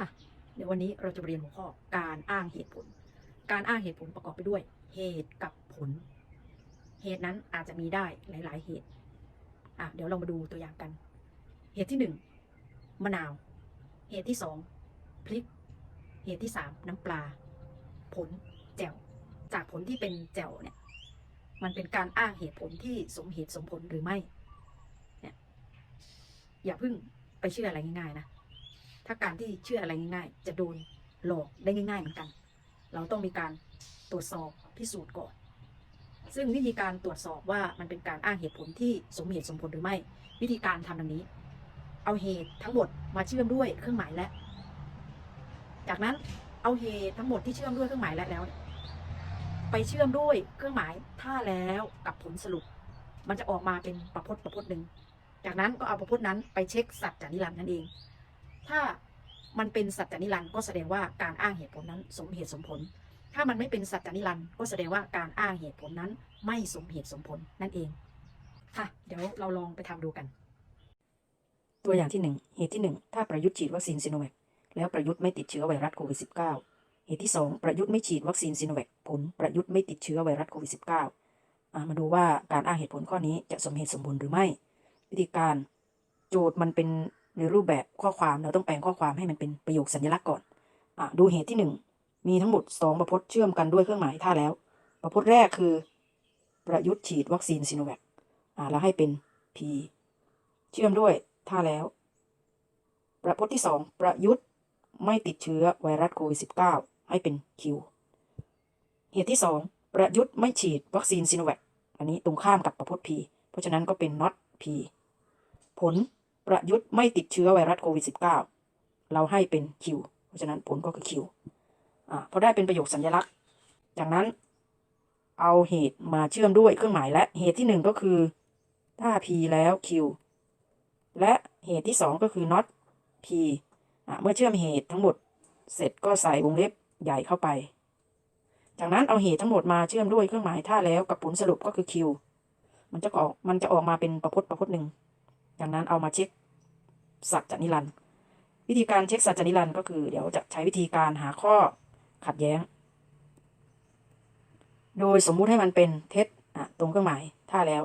อะเดี๋ยววันนี้เราจะเรียนหัวข้อการอ้างเหตุผล การอ้างเหตุผลประกอบไปด้วย เหตุกับผล เหตุนั้นอาจจะมีได้หลาย ๆ เหตุอะเดี๋ยวเรามาดูตัวอย่างกัน เหตุที่หนึ่งมะนาว เหตุที่สองพริก เหตุที่สามน้ำปลา ผลแจ่วจากผลที่เป็นแจ่วเนี่ยมันเป็นการอ้างเหตุผลที่สมเหตุสมผลหรือไม่เนี่ยอย่าเพิ่งไปเชื่ออะไรง่ายๆนะ ถ้าการที่เชื่ออะไรง่ายๆ จะโดนหลอกได้ง่ายๆเหมือนกัน เราต้องมีการตรวจสอบพิสูจน์ก่อน ซึ่งวิธีการตรวจสอบว่ามันเป็นการอ้างเหตุผลที่สมเหตุสมผลหรือไม่ วิธีการทำดังนี้ เอาเหตุทั้งหมดมาเชื่อมด้วยเครื่องหมายและ จากนั้นเอาเหตุทั้งหมดที่เชื่อมด้วยเครื่องหมายและแล้วไปเชื่อมด้วยเครื่องหมายถ้าแล้วกับผลสรุป มันจะออกมาเป็นประพจน์ประพจน์หนึ่ง จากนั้นก็เอาประพจน์นั้นไปเช็คสัจจานิรันดร์นั่นเอง ถ้ามันเป็นสัจจนิรันดร์ก็แสดงว่าการอ้างเหตุผลนั้นสมเหตุสมผล ถ้ามันไม่เป็นสัจจนิรันดร์ก็แสดงว่าการอ้างเหตุผลนั้นไม่สมเหตุสมผลนั่นเอง ค่ะ เดี๋ยวเราลองไปทำดูกัน ตัวอย่างที่หนึ่งเหตุที่หนึ่งถ้าประยุทธ์ฉีดวัคซีนซิโนแวคแล้วประยุทธ์ไม่ติดเชื้อไวรัสโควิด -19 เหตุที่สองประยุทธ์ไม่ฉีดวัคซีนซิโนแวคผลประยุทธ์ไม่ติดเชื้อไวรัสโควิด -19 มาดูว่าการอ้างเหตุผลข้อนี้จะสมเหตุสมผลหรือไม่ วิธีการโจทย์มันเป็น ในรูปแบบข้อความเราต้องแปลงข้อความให้มันเป็นประโยคสัญลักษณ์ก่อนอดูเหตุที่หนึ่งมีทั้งหมดสองประพจน์เชื่อมกันด้วยเครื่องหมายท่าแล้ว ประพจน์แรกคือ ประยุทธ์ฉีดวัคซีนซิโนแวคอ่าแล้วให้เป็น P เชื่อมด้วยท่าแล้ว ประพจน์ที่สองประยุทธ์ไม่ติดเชื้อไวรัสโควิด -19 ให้เป็น Q เหตุที่สองประยุทธ์ไม่ฉีดวัคซีนซิโนแวคอันนี้ตรงข้ามกับประพจน์ P เพราะฉะนั้นก็เป็น not P ผล ประยุทธ์ไม่ติดเชื้อไวรัสโควิด -19 เราให้เป็น Q เพราะฉะนั้นผลก็คือ Q อ่าพอได้เป็นประโยคสัญลักษณ์ จากนั้นเอาเหตุมาเชื่อมด้วยเครื่องหมายและเหตุที่หนึ่งก็คือ ถ้า P แล้ว Q และเหตุที่สองก็คือ not P อะเมื่อเชื่อมเหตุทั้งหมดเสร็จก็ใส่วงเล็บใหญ่เข้าไป จากนั้นเอาเหตุทั้งหมดมาเชื่อมด้วยเครื่องหมายถ้าแล้วกับผลสรุปก็คือ Q มันจะออกมันจะออกมาเป็นประพจน์ประพจน์หนึ่ง จากนั้นเอามาเช็คสัจจนิรันด์วิธีการเช็คสัจจนิรันด์ก็คือเดี๋ยวจะใช้วิธีการหาข้อขัดแย้ง โดยสมมุติให้มันเป็นเท็จอะตรงเครื่องหมายถ้าแล้ว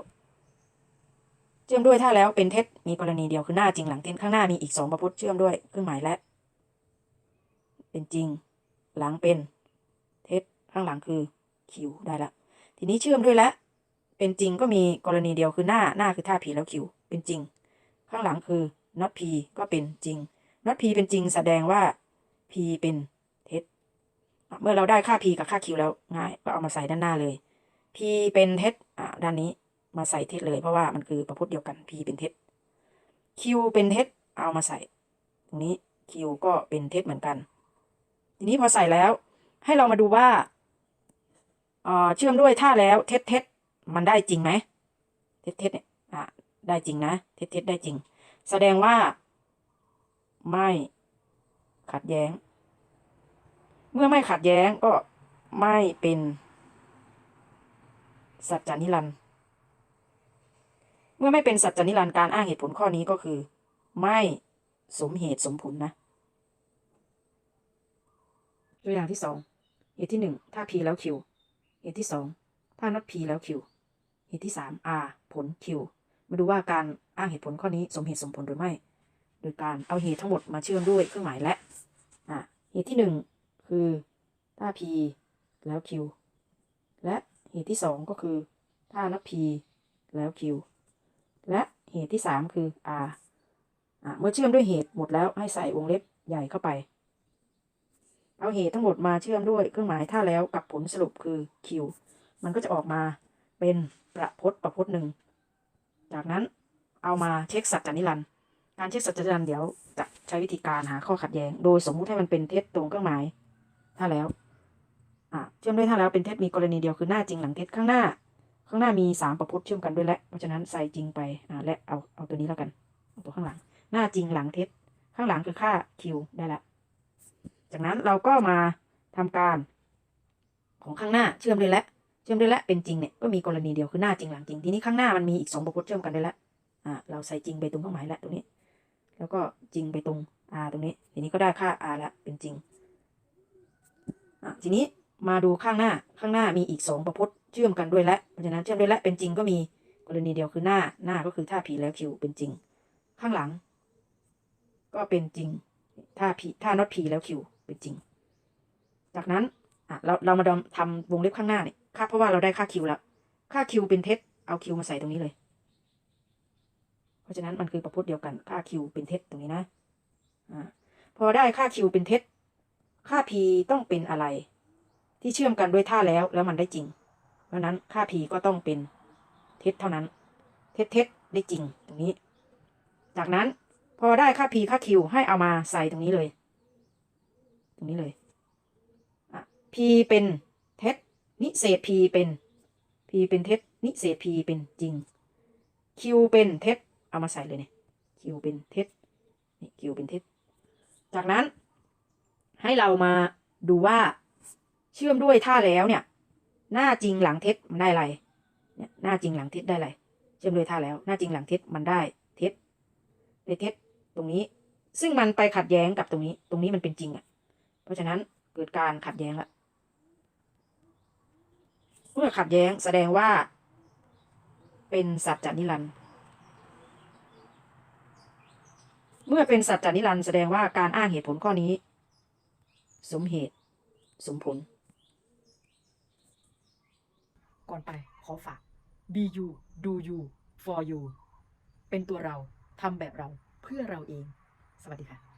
เชื่อมด้วยถ้าแล้วเป็นเท็จมีกรณีเดียวคือหน้าจริงหลังเท็จข้างหน้ามีอีกสองประพจน์เชื่อมด้วยเครื่องหมายและ เป็นจริง หลังเป็น เท็จข้างหลังคือคิวได้ละ ทีนี้เชื่อมด้วยและ เป็นจริงก็มีกรณีเดียวคือหน้าหน้าคือท่าผีแล้วคิว เป็นจริง ข้างหลังคือ not p ก็เป็นจริง not p เป็นจริงแสดงว่า p เป็นเท็จเมื่อเราได้ค่า p กับค่า q แล้วง่าย ก็เอามาใส่ด้านหน้าเลย p เป็นเท็จอะด้านนี้มาใส่เท็จเลยเพราะว่ามันคือประพจน์เดียวกัน p เป็นเท็จ q เป็นเท็จเอามาใส่ ตรงนี้ q ก็เป็นเท็จเหมือนกัน ทีนี้พอใส่แล้วให้เรามาดูว่าเอ่อเชื่อมด้วยท่าแล้วเท็จเท็จมันได้จริงไหมเท็จเท็จเนี่ย ได้จริงนะเท็จเท็จได้จริง แสดงว่า ไม่ขัดแย้ง เมื่อไม่ขัดแย้งก็ไม่เป็น สัจจานิรันด์เมื่อไม่เป็นสัจจานิรันด์การอ้างเหตุผลข้อนี้ก็คือ ไม่สมเหตุสมผลนะ ตัวอย่างที่สองเหตุที่หนึ่งถ้า p แล้ว q เหตุที่สองถ้า not p แล้ว q เหตุที่สาม r ผล q มาดูว่าการอ้างเหตุผลข้อนี้สมเหตุสมผลหรือไม่ โดยการเอาเหตุทั้งหมดมาเชื่อมด้วยเครื่องหมายและอะเหตุที่หนึ่งคือถ้า p แล้ว q และเหตุที่สองก็คือถ้า not p แล้ว q และเหตุที่สามคือ r อะเมื่อเชื่อมด้วยเหตุหมดแล้วให้ใส่วงเล็บใหญ่เข้าไป เอาเหตุทั้งหมดมาเชื่อมด้วยเครื่องหมายถ้าแล้วกับผลสรุปคือ q มันก็จะออกมาเป็นประพจน์ประพจน์หนึ่ง จากนั้นเอามาเช็คสัจจนิรันดร์การเช็คสัจจนิรันดร์เดี๋ยวจะใช้วิธีการหาข้อขัดแย้ง โดยสมมุติให้มันเป็นเท็จตรงเครื่องหมาย ถ้าแล้วเชื่อมด้วยถ้าแล้วเป็นเท็จมีกรณีเดียวคือหน้าจริงหลังเท็จข้างหน้า ข้างหน้ามีสามประพจน์เชื่อมกันด้วยและเพราะฉะนั้นใส่จริงไปและเอาเอาตัวนี้แล้วกันเอาตัวข้างหลัง หน้าจริงหลังเท็จข้างหลังคือค่า q ได้ละ จากนั้นเราก็มาทำการ ของข้างหน้าเชื่อมด้วยและ เชื่อมด้วยและเป็นจริงเนี่ยก็มีกรณีเดียวคือหน้าจริงหลังจริงทีนี้ข้างหน้ามันมีอีกสองประพจน์เชื่อมกันได้แล้วอ่าเราใส่จริงไปตรงเครื่องหมายและตรงนี้ แล้วก็จริงไปตรง r ตรงนี้ทีนี้ก็ได้ค่า r แล้วเป็นจริงอะทีนี้มาดูข้างหน้าข้างหน้ามีอีกสองประพจน์เชื่อมกันด้วยและเพราะฉะนั้นเชื่อมด้วยและเป็นจริงก็มีกรณีเดียวคือหน้าหน้าก็คือถ้า p แล้ว q เป็นจริง ข้างหลัง ก็เป็นจริงถ้า p ถ้า not p แล้ว q เป็นจริง จากนั้นอะเราเรามาทำวงเล็บข้างหน้าเนี่ย ค่าเพราะว่าเราได้ค่า q แล้ว ค่า q เป็นเท็จ เอา q มาใส่ตรงนี้เลย เพราะฉะนั้นมันคือประพจน์เดียวกัน ค่า q เป็นเท็จตรงนี้นะอ่าพอได้ค่า q เป็นเท็จ ค่า p ต้องเป็นอะไร ที่เชื่อมกันด้วยท่าแล้วแล้วมันได้จริง เพราะฉะนั้นค่า p ก็ต้องเป็นเท็จเท่านั้น เท็จเท็จได้จริงตรงนี้ จากนั้นพอได้ค่า p ค่า q ให้เอามาใส่ตรงนี้เลย ตรงนี้เลยอะ p เป็นเท็จ นิเศษ p เป็น p เป็นเท็จนิเศษ p เป็นจริง q เป็นเท็จเอามาใส่เลยเนี่ย q เป็นเท็จนี่ q เป็นเท็จจากนั้น ให้เรามาดูว่าเชื่อมด้วยท่าแล้วเนี่ย หน้าจริงหลังเท็จมันได้อะไรเนี่ยหน้าจริงหลังเท็จได้อะไรเชื่อมด้วยท่าแล้ว หน้าจริงหลังเท็จมันได้เท็จได้เท็จตรงนี้ ซึ่งมันไปขัดแย้งกับตรงนี้ ตรงนี้มันเป็นจริงอะ เพราะฉะนั้นเกิดการขัดแย้งละ มื่อขัดแย้งแสดงว่า เป็นสัจจานิรันดร์เมื่อเป็นสัจจานิรันดร์แสดงว่าการอ้างเหตุผลข้อนี้ สมเหตุ สมผล ก่อนไปขอฝาก be you do you for you เป็นตัวเราทำแบบเราเพื่อเราเอง สวัสดีค่ะ